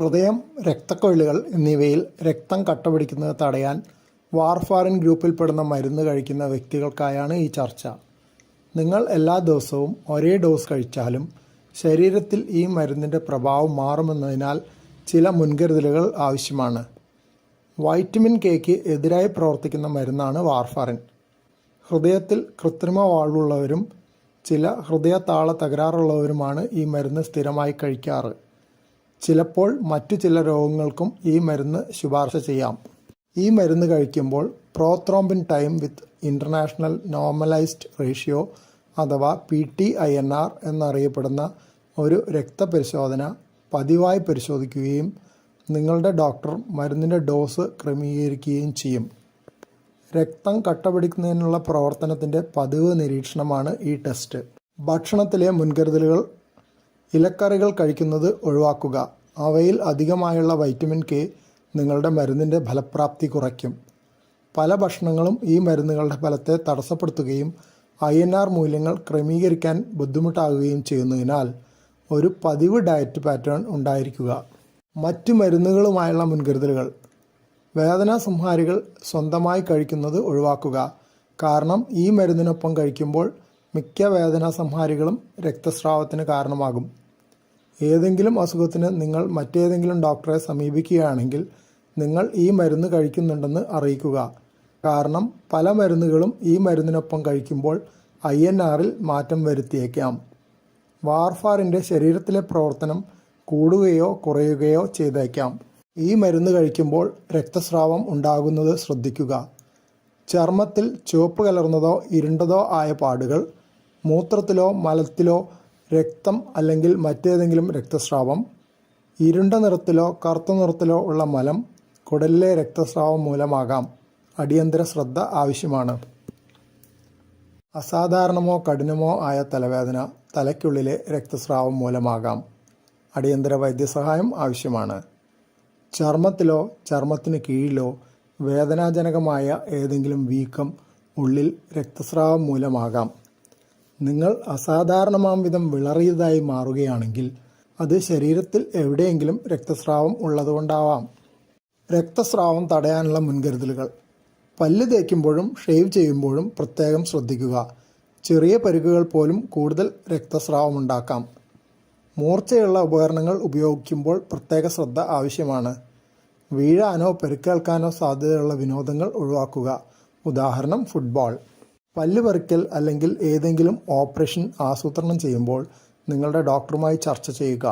ഹൃദയം രക്തക്കൊഴലുകൾ എന്നിവയിൽ രക്തം കട്ടപിടിക്കുന്നത് തടയാൻ വാർഫാറിൻ ഗ്രൂപ്പിൽപ്പെടുന്ന മരുന്ന് കഴിക്കുന്ന വ്യക്തികൾക്കായാണ് ഈ ചർച്ച. നിങ്ങൾ എല്ലാ ദിവസവും ഒരേ ഡോസ് കഴിച്ചാലും ശരീരത്തിൽ ഈ മരുന്നിന്റെ പ്രഭാവം മാറുമെന്നതിനാൽ ചില മുൻകരുതലുകൾ ആവശ്യമാണ്. വൈറ്റമിൻ കെക്ക് എതിരായി പ്രവർത്തിക്കുന്ന മരുന്നാണ് വാർഫാറിൻ ഹൃദയത്തിൽ കൃത്രിമ വാൾവുള്ളവരും ചില ഹൃദയതാള തകരാറുള്ളവരുമാണ് ഈ മരുന്ന് സ്ഥിരമായി കഴിക്കാറ്. ചിലപ്പോൾ മറ്റു ചില രോഗങ്ങൾക്കും ഈ മരുന്ന് ശുപാർശ ചെയ്യാം. ഈ മരുന്ന് കഴിക്കുമ്പോൾ prothrombin time with international normalised ratio അഥവാ P T I N R എന്നറിയപ്പെടുന്ന ഒരു രക്തപരിശോധന പതിവായി പരിശോധിക്കുകയും നിങ്ങളുടെ ഡോക്ടർ മരുന്നിന്റെ ഡോസ് ക്രമീകരിക്കുകയും ചെയ്യും. രക്തം കട്ടപിടിക്കുന്നതിനുള്ള പ്രവർത്തനത്തിന്റെ പതിവ് നിരീക്ഷണമാണ് ഈ ടെസ്റ്റ്. ഭക്ഷണത്തിലെ മുൻകരുതലുകൾ ഇലക്കറികൾ കഴിക്കുന്നത് ഒഴിവാക്കുക. അവയിൽ അധികമായുള്ള വൈറ്റമിൻ കെ നിങ്ങളുടെ മരുന്നിന്റെ ഫലപ്രാപ്തി കുറയ്ക്കും. പല ഭക്ഷണങ്ങളും ഈ മരുന്നുകളുടെ ഫലത്തെ തടസ്സപ്പെടുത്തുകയും ഐ എൻ ആർ മൂല്യങ്ങൾ ക്രമീകരിക്കാൻ ബുദ്ധിമുട്ടാകുകയും ചെയ്യുന്നതിനാൽ ഒരു പതിവ് ഡയറ്റ് പാറ്റേൺ ഉണ്ടായിരിക്കുക. മറ്റു മരുന്നുകളുമായുള്ള മുൻകരുതലുകൾ. വേദനാ സംഹാരികൾ സ്വന്തമായി കഴിക്കുന്നത് ഒഴിവാക്കുക. കാരണം ഈ മരുന്നിനൊപ്പം കഴിക്കുമ്പോൾ മിക്ക വേദനാ സംഹാരികളും രക്തസ്രാവത്തിന് കാരണമാകും. ഏതെങ്കിലും അസുഖത്തിന് നിങ്ങൾ മറ്റേതെങ്കിലും ഡോക്ടറെ സമീപിക്കുകയാണെങ്കിൽ നിങ്ങൾ ഈ മരുന്ന് കഴിക്കുന്നുണ്ടെന്ന് അറിയിക്കുക. കാരണം പല മരുന്നുകളും ഈ മരുന്നിനൊപ്പം കഴിക്കുമ്പോൾ ഐ എൻ ആറിൽ മാറ്റം വരുത്തിയേക്കാം. വാർഫാറിന്റെ ശരീരത്തിലെ പ്രവർത്തനം കൂടുകയോ കുറയുകയോ ചെയ്തേക്കാം. ഈ മരുന്ന് കഴിക്കുമ്പോൾ രക്തസ്രാവം ഉണ്ടാകുന്നത് ശ്രദ്ധിക്കുക. ചർമ്മത്തിൽ ചുവപ്പ് കലർന്നതോ ഇരുണ്ടതോ ആയ പാടുകൾ മൂത്രത്തിലോ മലത്തിലോ രക്തം അല്ലെങ്കിൽ മറ്റേതെങ്കിലും രക്തസ്രാവം ഇരുണ്ട നിറത്തിലോ കറുത്ത നിറത്തിലോ ഉള്ള മലം കുടലിലെ രക്തസ്രാവം മൂലമാകാം. അടിയന്തര ശ്രദ്ധ ആവശ്യമാണ്. അസാധാരണമോ കഠിനമോ ആയ തലവേദന തലയ്ക്കുള്ളിലെ രക്തസ്രാവം മൂലമാകാം. അടിയന്തര വൈദ്യസഹായം ആവശ്യമാണ്. ചർമ്മത്തിലോ ചർമ്മത്തിന് കീഴിലോ വേദനാജനകമായ ഏതെങ്കിലും വീക്കം ഉള്ളിൽ രക്തസ്രാവം മൂലമാകാം. നിങ്ങൾ അസാധാരണമാം വിധം വിളറിയതായി മാറുകയാണെങ്കിൽ അത് ശരീരത്തിൽ എവിടെയെങ്കിലും രക്തസ്രാവം ഉള്ളതുകൊണ്ടാവാം. രക്തസ്രാവം തടയാനുള്ള മുൻകരുതലുകൾ. പല്ല് തേക്കുമ്പോഴും ഷേവ് ചെയ്യുമ്പോഴും പ്രത്യേകം ശ്രദ്ധിക്കുക. ചെറിയ പരുക്കുകൾ പോലും കൂടുതൽ രക്തസ്രാവം ഉണ്ടാക്കാം. മൂർച്ചയുള്ള ഉപകരണങ്ങൾ ഉപയോഗിക്കുമ്പോൾ പ്രത്യേക ശ്രദ്ധ ആവശ്യമാണ്. വീഴാനോ പെരുക്കേൽക്കാനോ സാധ്യതയുള്ള വിനോദങ്ങൾ ഒഴിവാക്കുക. ഉദാഹരണം ഫുട്ബോൾ. പല്ല് പറിക്കൽ അല്ലെങ്കിൽ ഏതെങ്കിലും ഓപ്പറേഷൻ ആസൂത്രണം ചെയ്യുമ്പോൾ നിങ്ങളുടെ ഡോക്ടറുമായി ചർച്ച ചെയ്യുക.